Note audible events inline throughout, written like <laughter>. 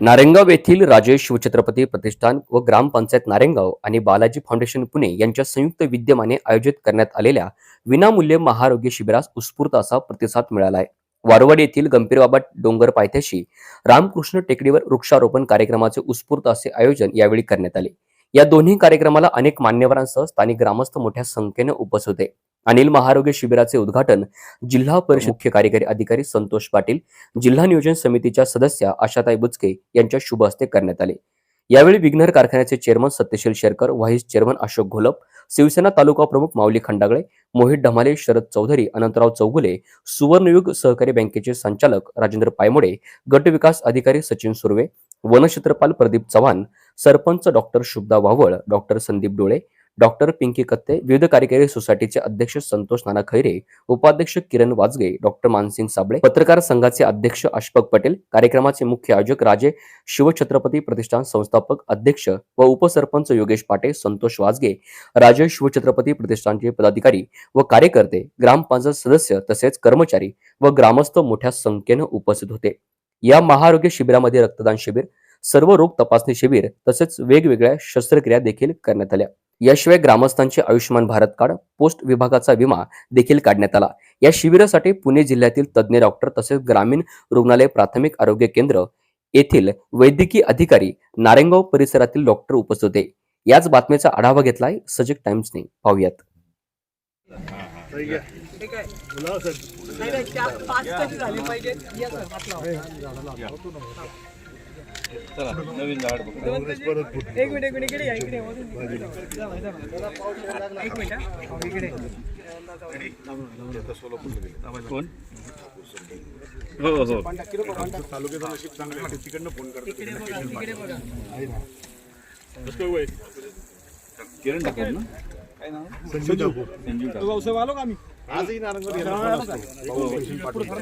नारेंगाव येथील राजेश शिवछत्रपती प्रतिष्ठान व ग्रामपंचायत नारेंगाव आणि बालाजी फाउंडेशन पुणे यांच्या संयुक्त विद्यमाने आयोजित करण्यात आलेल्या विनामूल्य महाआरोग्य शिबिरास उत्स्फूर्त असा प्रतिसाद मिळाला आहे वारवाडी येथील गंभीरबाबा डोंगर पायथ्याशी रामकृष्ण टेकडीवर वृक्षारोपण कार्यक्रमाचे उत्स्फूर्त असे आयोजन यावेळी करण्यात आले. या दोन्ही कार्यक्रमाला अनेक मान्यवरांसह स्थानिक ग्रामस्थ मोठ्या संख्येने उपस्थित होते. अनिल महारोग्य शिबिराचे उद्घाटन जिल्हा परिषद मुख्य कार्यकारी अधिकारी संतोष पाटील जिल्हा नियोजन समितीच्या सदस्या आशाताई बुचके यांच्या शुभ हस्ते करण्यात आले. यावेळी विघ्नर कारखान्याचे chairman Satyasheel Sherkar vice chairman Ashok Gholap Shivsena तालुका प्रमुख माऊली खंडागळे मोहित ढमाले शरद चौधरी अनंतराव चौगुले सुवर्णयुग सहकारी बँकेचे संचालक राजेंद्र पायमोडे गट विकास अधिकारी सचिन सुर्वे वनक्षेत्रपाल Pradeep Chavan sarpanch doctor Shubhada Vaval doctor Sandeep Dole doctor Pinky कत्ते विविध कार्यकारी सोसायटीचे अध्यक्ष संतोष नाना खैरे उपाध्यक्ष किरण वाजगे डॉक्टर मानसिंग साबळे पत्रकार संघाचे अध्यक्ष अशफक पटेल कार्यक्रमाचे मुख्य आयोजक राजे शिवछत्रपती प्रतिष्ठान संस्थापक अध्यक्ष व उपसरपंच योगेश पाटे संतोष वाजगे राजे शिवछत्रपती प्रतिष्ठानचे पदाधिकारी व कार्यकर्ते ग्रामपंचायत सदस्य तसेच कर्मचारी व ग्रामस्थ मोठ्या संख्येने उपस्थित होते. या महाआरोग्य शिबिरामध्ये रक्तदान शिबिर सर्व रोग तपासणी शिबिर तसेच वेगवेगळ्या शस्त्रक्रिया देखील करण्यात आल्या. याशिवाय ग्रामस्थांचे आयुष्यमान भारत कार्ड पोस्ट विभागाचा विमा देखील काढण्यात आला. या शिबिरासाठी पुणे जिल्ह्यातील तज्ज्ञ डॉक्टर तसेच ग्रामीण रुग्णालय प्राथमिक आरोग्य केंद्र येथील वैद्यकीय अधिकारी नारेंगाव परिसरातील डॉक्टर उपस्थित होते. याच बातमीचा आढावा घेतलाय सजग टाइम्सने. पाहूयात. नाही सर हात लावा. एक मिनिट एक मिनिट इकडे या, इकडे या, वरून इकडे. जा बाई, जा बाई. एक मिनिट हा. हो, इकडे. कोण? हो हो. इकडे बघा इकडे बघा. किरण ना? संजीव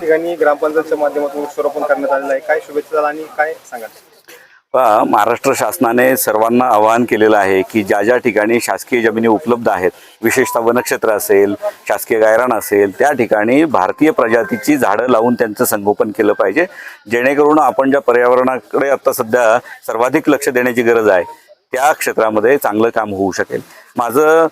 ठिकाणी ग्रामपंचायतच्या माध्यमातून वृक्षारोपण करण्यात आलेलं आहे. काय शुभेच्छा झाला आणि काय सांगाल? पहा, महाराष्ट्र शासनाने सर्वांना आवाहन केलेलं आहे की ज्या ज्या ठिकाणी शासकीय जमिनी उपलब्ध आहेत विशेषतः वनक्षेत्र असेल शासकीय गायरान असेल त्या ठिकाणी भारतीय प्रजातीची झाडं लावून त्यांचं संगोपन केलं पाहिजे. जेणेकरून आपण ज्या पर्यावरणाकडे आत्ता सध्या सर्वाधिक लक्ष देण्याची गरज आहे त्या क्षेत्रामध्ये चांगलं काम होऊ शकेल. माझं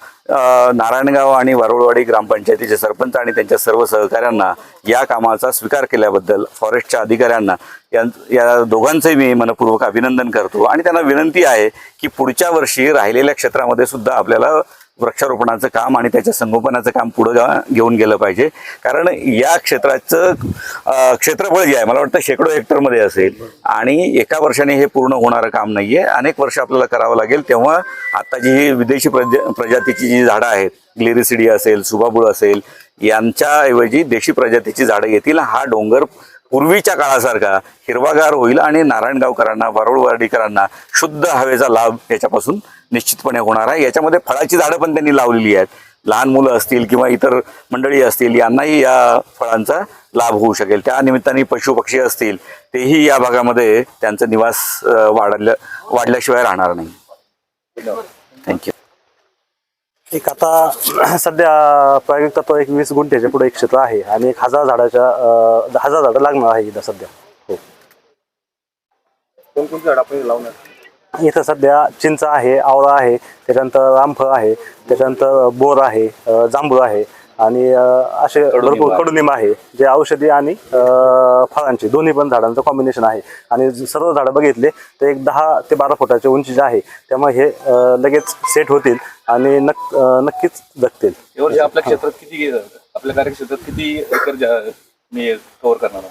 नारायणगाव आणि वारुळवाडी ग्रामपंचायतीचे सरपंच आणि त्यांच्या सर्व सहकाऱ्यांना या कामाचा स्वीकार केल्याबद्दल फॉरेस्टच्या अधिकाऱ्यांना या या दोघांचंही मी मनपूर्वक अभिनंदन करतो. आणि त्यांना विनंती आहे की पुढच्या वर्षी राहिलेल्या क्षेत्रामध्ये सुद्धा आपल्याला वृक्षारोपणाचं काम आणि त्याच्या संगोपनाचं काम पुढं घेऊन गेलं पाहिजे. कारण या क्षेत्राचं क्षेत्रफळ जे आहे मला वाटतं शेकडो हेक्टरमध्ये असेल आणि एका वर्षाने हे पूर्ण होणारं काम नाही आहे अनेक वर्ष आपल्याला करावं लागेल. तेव्हा आता जी ही विदेशी प्रज प्रजातीची जी झाडं आहेत ग्लिरिसिडी असेल सुबाबुळ असेल यांच्याऐवजी देशी प्रजातीची झाडं येतील. हा डोंगर पूर्वीच्या काळासारखा हिरवागार होईल आणि नारायणगावकरांना वारुळवाडीकरांना शुद्ध हवेचा लाभ याच्यापासून निश्चितपणे होणार आहे. याच्यामध्ये फळाची झाडं पण त्यांनी लावलेली आहेत. लहान मुलं असतील किंवा इतर मंडळी असतील यांनाही या फळांचा लाभ होऊ शकेल. त्या निमित्ताने पशु पक्षी असतील तेही या भागामध्ये त्यांचा निवास वाढल्या वाढल्याशिवाय राहणार नाही. थँक्यू एक आता <clears throat> सध्या प्रायोगिक तत्व एक वीस गुंठ्याच्या पुढे एक क्षेत्र आहे आणि एक हजार झाडाच्या अं, हजार झाडं लागणार आहे इथं सध्या. हो. कोणकोणती झाडं आपण लावणार? इथं सध्या चिंच आहे आवळा आहे त्याच्यानंतर रामफळ आहे त्याच्यानंतर बोर आहे अं, जांभूळ आहे आणि अं, असे भरपूर कडुनिंब आहे जे औषधी आणि अं, फळांचे दोन्ही पण झाडांचं कॉम्बिनेशन आहे. आणि ज- सर्व झाडं बघितले तर एक दहा ते बारा फुटाच्या उंचीचे आहे. त्यामुळे हे अं, लगेच सेट होतील. आणि नक् नक्कीच जगतील. यावर्षी आपल्या क्षेत्रात किती आपल्या कार्यक्षेत्रात किती एकर मी कव्हर करणार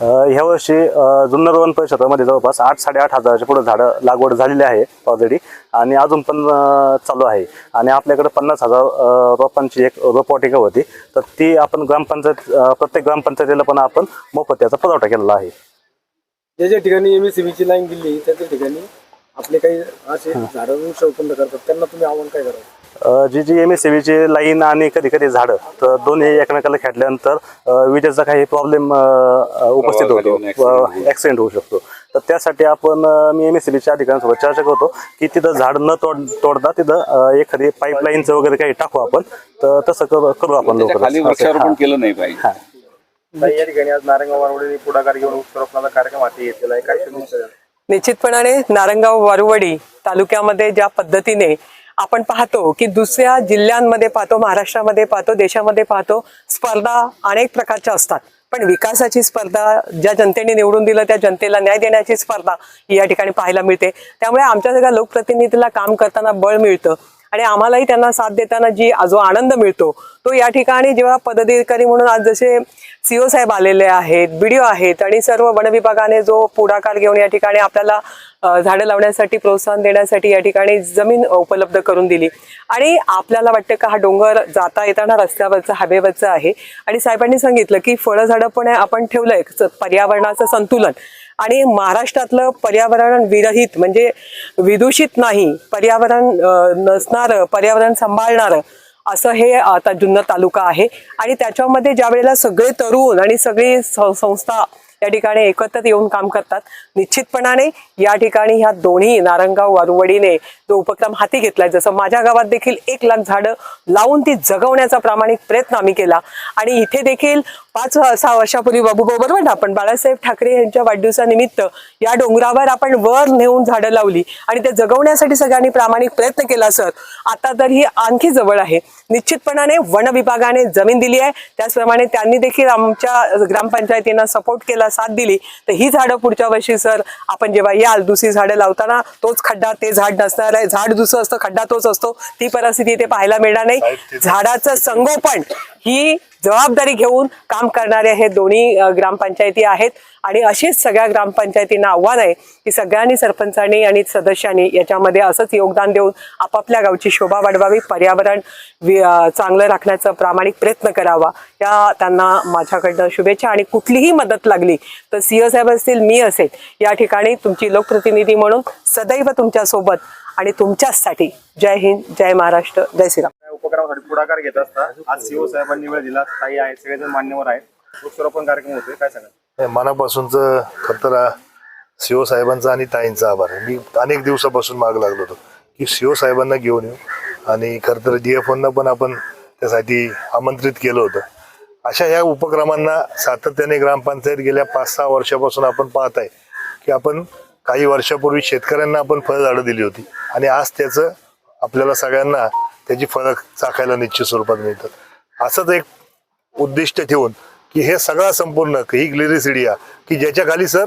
अ, ह्या वर्षी अ, जुन्नर वन परिषदामध्ये जवळपास आठ साडेआठ हजाराच्या पुढे झाडं लागवड झालेली आहे ऑलरेडी आणि अजून पण अ, चालू आहे. आणि आपल्याकडे पन्नास हजार अ, रोपांची एक रोपवाटिका होती. तर ती आपण ग्रामपंचायत अ, प्रत्येक ग्रामपंचायतीला पण आपण मोफत याचा पुरवठा केलेला आहे. ज्या ज्या ठिकाणी एमएससीबीची लाईन दिली त्या त्या ठिकाणी आपले काही असे झाडं करतात त्यांना तुम्ही आव्हान काय करावं अ, G G M S C बीची लाईन आणि कधी कधी झाडं तर दोन्ही एकमेकाला खेटल्यानंतर अ, विजेचा काही प्रॉब्लेम उपस्थित होतो होऊ ऍक्सिडेंट होऊ शकतो. तर त्यासाठी आपण मी एम एस सी बीच्या अधिकाऱ्यांसोबत चर्चा करतो की तिथं झाड न तोड तोडता तिथं एखादी पाईपलाईनचं वगैरे काही टाकू आपण तर तसं करू करू आपण हा. केलं नाही पाहिजे. या ठिकाणी आज नारायणगाव वारवडे पुढाकार घेऊन वृक्षारोपणाचा कार्यक्रम हाती घेतलेला आहे. काय? निश्चितपणाने नारंगाव वारुवडी तालुक्यामध्ये ज्या पद्धतीने आपण पाहतो की दुसऱ्या जिल्ह्यांमध्ये पाहतो महाराष्ट्रामध्ये पाहतो देशामध्ये पाहतो स्पर्धा अनेक प्रकारच्या असतात. पण विकासाची स्पर्धा ज्या जनतेने निवडून दिलं त्या जनतेला न्याय देण्याची स्पर्धा या ठिकाणी पाहायला मिळते. त्यामुळे आमच्या सगळ्या लोकप्रतिनिधीला काम करताना बळ मिळतं. आणि आम्हालाही त्यांना साथ देताना जी जो आनंद मिळतो तो या ठिकाणी जेव्हा पदाधिकारी म्हणून आज जसे सीओ साहेब आलेले आहेत बीडीओ आहेत आणि सर्व वन विभागाने जो पुढाकार घेऊन या ठिकाणी आपल्याला झाडं लावण्यासाठी प्रोत्साहन देण्यासाठी या ठिकाणी जमीन उपलब्ध करून दिली. आणि आपल्याला वाटतं का हा डोंगर जाता येताना रस्त्यावरचा हवेवरचं आहे. आणि साहेबांनी सांगितलं की फळझाडं पण आपण ठेवलंय पर्यावरणाचं संतुलन. आणि महाराष्ट्रातलं पर्यावरण विरहित म्हणजे विदूषित नाही पर्यावरण नसणारं पर्यावरण सांभाळणारं असं हे आता जुन्नर तालुका आहे. आणि त्याच्यामध्ये ज्या वेळेला सगळे तरुण आणि सगळी संस्था या ठिकाणी एकत्र येऊन काम करतात निश्चितपणाने या ठिकाणी ह्या दोन्ही नारंगाव वारुवडीने जो उपक्रम हाती घेतलाय जसं माझ्या गावात देखील एक लाख झाडं लावून ती जगवण्याचा प्रामाणिक प्रयत्न आम्ही केला. आणि इथे देखील पाच सहा वर्षापूर्वी बाबू बरोबर ना आपण बाळासाहेब ठाकरे यांच्या वाढदिवसानिमित्त या डोंगरावर आपण वर नेऊन झाडं लावली आणि ते जगवण्यासाठी सगळ्यांनी प्रामाणिक प्रयत्न केला सर. आता तर ही आणखी जवळ आहे. निश्चितपणाने वन विभागाने जमीन दिली आहे. त्याचप्रमाणे त्यांनी देखील आमच्या ग्रामपंचायतींना सपोर्ट केला साथ दिली. तर ही झाडं पुढच्या वर्षी सर आपण जेव्हा याल दुसरी झाडं लावताना तोच खड्डा ते झाड नसणार आहे. झाड दुसरं असतं खड्डा तोच असतो. ती परिस्थिती इथे पाहायला मिळणार नाही. झाडाचं संगोपन ही जबाबदारी घेऊन काम करणारे हे दोन्ही ग्रामपंचायती आहेत. आणि अशीच सगळ्या ग्रामपंचायतींना आव्हान आहे की सगळ्यांनी सरपंचांनी आणि सदस्यांनी याच्यामध्ये असंच योगदान देऊन आपापल्या गावची शोभा वाढवावी पर्यावरण वि- चांगलं राखण्याचा प्रामाणिक प्रयत्न करावा. या त्यांना माझ्याकडनं शुभेच्छा आणि कुठलीही मदत लागली तर सीओ साहेब असतील मी असेल या ठिकाणी तुमची लोकप्रतिनिधी म्हणून सदैव तुमच्यासोबत आणि तुमच्याचसाठी. जय हिंद जय महाराष्ट्र जय श्रीराम. या पुढाकार घेत असता आज सीओ साहेबांनी वेळ दिला ताई आहेत सगळेजण मान्यवर आहेत. वृक्षारोपण कार्यक्रम होते काय सांगा मनापासूनच खतर सीओ साहेबांचा आणि ताईंचा आभार. आहे मी अनेक दिवसापासून माग लागलो होतो की सीओ साहेबांना घेऊन येऊ. आणि खरं तर डी एफ पण आपण त्यासाठी आमंत्रित केलं होतं. अशा या उपक्रमांना सातत्याने ग्रामपंचायत गेल्या पाच सहा वर्षापासून आपण पाहत आहे की आपण काही वर्षापूर्वी शेतकऱ्यांना आपण फळझाडं दिली होती. आणि आज त्याचं आपल्याला सगळ्यांना त्याची फळं चाखायला निश्चित स्वरूपात मिळतात. असंच एक उद्दिष्ट ठेवून की हे सगळा संपूर्ण ही ग्लिरिसिडिया की ज्याच्या खाली सर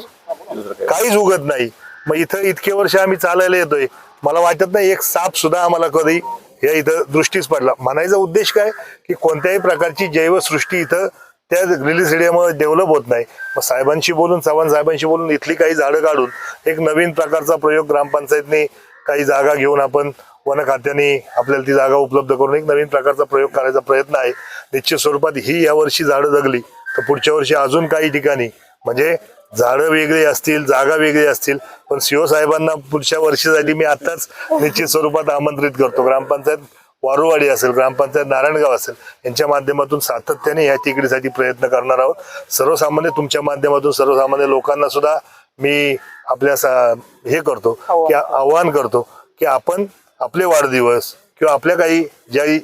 काहीच उगत नाही. मग इथं इतके वर्ष आम्ही चालायला येतोय. मला वाटत नाही एक साप सुद्धा आम्हाला कधी या इथं दृष्टीच पडला. म्हणायचा उद्देश काय? की कोणत्याही प्रकारची जैवसृष्टी इथं त्या ग्लिरिसिडियामुळे डेव्हलप होत नाही. मग साहेबांशी बोलून चव्हाण साहेबांशी बोलून इथली काही झाडं काढून एक नवीन प्रकारचा प्रयोग ग्रामपंचायतने काही जागा घेऊन आपण वन खात्याने आपल्याला ती जागा उपलब्ध करून एक नवीन प्रकारचा प्रयोग करायचा प्रयत्न आहे. निश्चित स्वरूपात ही या वर्षी झाडं जगली. तर पुढच्या वर्षी अजून काही ठिकाणी म्हणजे झाडं वेगळी असतील जागा वेगळी असतील पण सीओ साहेबांना पुढच्या वर्षीसाठी मी आताच निश्चित स्वरूपात आमंत्रित करतो. ग्रामपंचायत वारुवाडी असेल ग्रामपंचायत नारायणगाव असेल यांच्या माध्यमातून सातत्याने या तिकडीसाठी प्रयत्न करणार आहोत. सर्वसामान्य तुमच्या माध्यमातून सर्वसामान्य लोकांना सुद्धा मी आपल्या सा- हे करतो की आवाहन करतो की आपण आपले वाढदिवस किंवा आपल्या काही ज्याही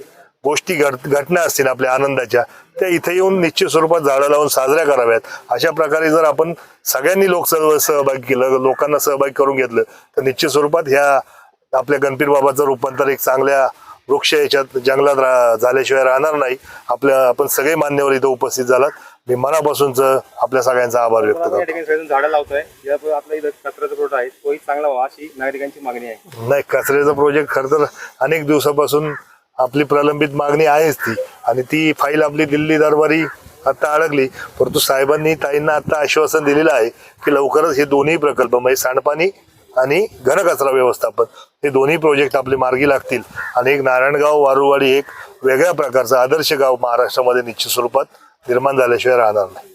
गोष्टी घट घटना असतील आपल्या आनंदाच्या त्या इथे येऊन निश्चित स्वरूपात झाडं लावून साजऱ्या कराव्यात. अशा प्रकारे जर आपण सगळ्यांनी लोक सहभाग केलं लोकांना सहभागी करून घेतलं तर निश्चित स्वरूपात ह्या आपल्या गणपती बाबाचं रूपांतर एक चांगल्या वृक्ष याच्यात जंगलात रा झाल्याशिवाय राहणार नाही. आपल्या आपण सगळे मान्यवर इथं उपस्थित झालात. मी मनापासूनच आपल्या सगळ्यांचा आभार व्यक्त या करतो. ठिकाणी झाडं लावतोय. इथं कचऱ्याचा प्रोट आहे. तोही चांगला व्हावा अशी नागरिकांची मागणी आहे. नाही कचऱ्याचा प्रोजेक्ट खरं तर अनेक दिवसापासून आपली प्रलंबित मागणी आहेच ती. आणि ती फाईल आपली दिल्ली दरबारी आता अडकली. परंतु साहेबांनी ताईंना आता आश्वासन दिलेलं आहे की लवकरच हे दोन्ही प्रकल्प म्हणजे सांडपाणी आणि घनकचरा व्यवस्थापन हे दोन्ही प्रोजेक्ट आपले मार्गी लागतील. आणि एक नारायणगाव वारुवाडी एक वेगळ्या प्रकारचं आदर्श गाव महाराष्ट्रामध्ये निश्चित स्वरूपात निर्माण झाल्याशिवाय राहणार नाही